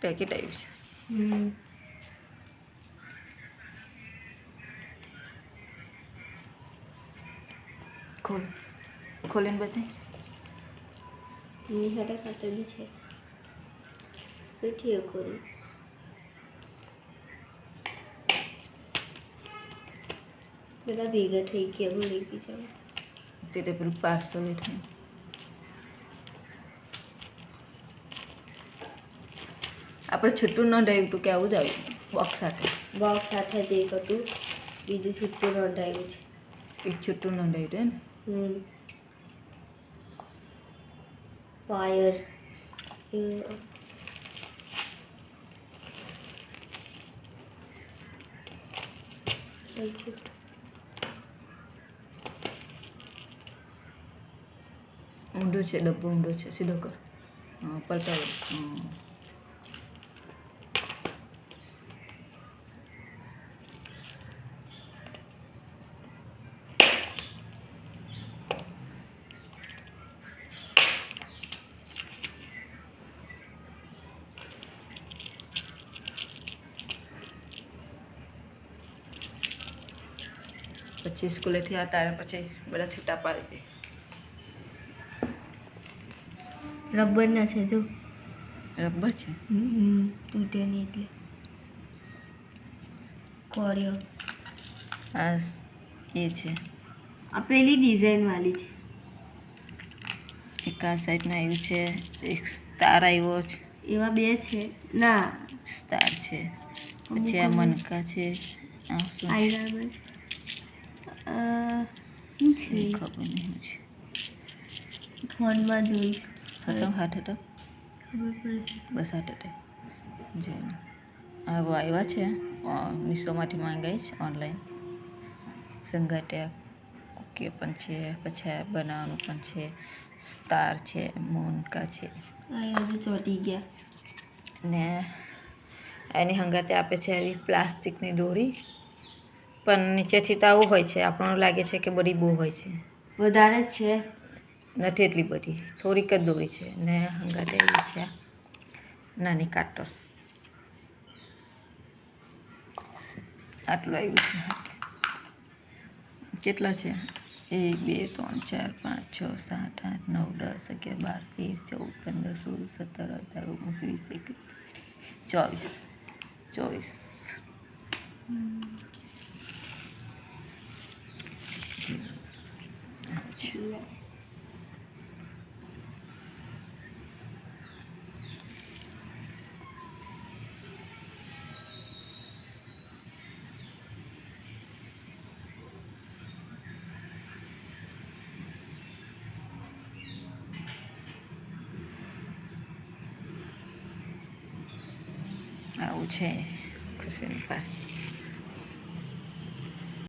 Packet આવ્યું છે હમ ખોલ ખોલીને બતાવી નિહારા ખાતર બી છે બેઠી કરું પેલા ભેગા થઈ ગયા ભૂલી ગઈ ચાલો તે પેલું પાર્સલ એટલે આપણે છૂટું ન હતું કે આવું જ આવ્યું. બોક્સ સાથે. બોક્સ સાથે જ એક હતું. બીજું છૂટું નોંધાયું છે. એક છૂટું ન હતું ને વાયર ઊંડું છે ડબ્બો ઊંડો છે. સીધો કર. પલટાવો. પછી સ્કૂલેથી આવતા રહ્યા પછી બધા છૂટા પાડી દે. રબરના છે જો. રબર છે? તૂટે નહીં એટલે. કોળિયો. આ એ છે. આ પેલી ડિઝાઇન વાળી છે. એક આ સાઈડના આવ્યું છે એક સ્ટાર આવ્યો છે. એવા બે છે. ના. સ્ટાર છે. પછી આ મનકા છે. આ શું છે? શું છે? ખબર નહીં છે. ફોનમાં જોઈશ. હટો હાથ હટો ખબર પડે. બસ હાથ હટે જોઈને આવો આવ્યા છે. મીશોમાંથી માંગાઈ છે ઓનલાઈન. સંગાટ્યા ઓકે પણ છે પછી બનાવવાનું પણ છે. સ્ટાર છે મોનકા છે. ચોટી ગયા. ને એની હંગાતે આપે છે એવી પ્લાસ્ટિકની દોરી. પણ નીચેથી તો આવું હોય છે. આપણને લાગે છે કે બધી બહુ હોય છે. વધારે જ છે. નથી એટલી બધી. થોડીક જ દોરી છે ને હંગાતે એવી છે. નાની કાટર આટલું આવ્યું છે. કેટલા છે? એક બે ત્રણ ચાર પાંચ છ સાત આઠ નવ દસ અગિયાર બાર તેર ચૌદ પંદર સોળ સત્તર અઢાર ઓગણીસ વીસ એકવીસ ચોવીસ. ચોવીસ. આવું છે. આવું છે ખુશીની પાસે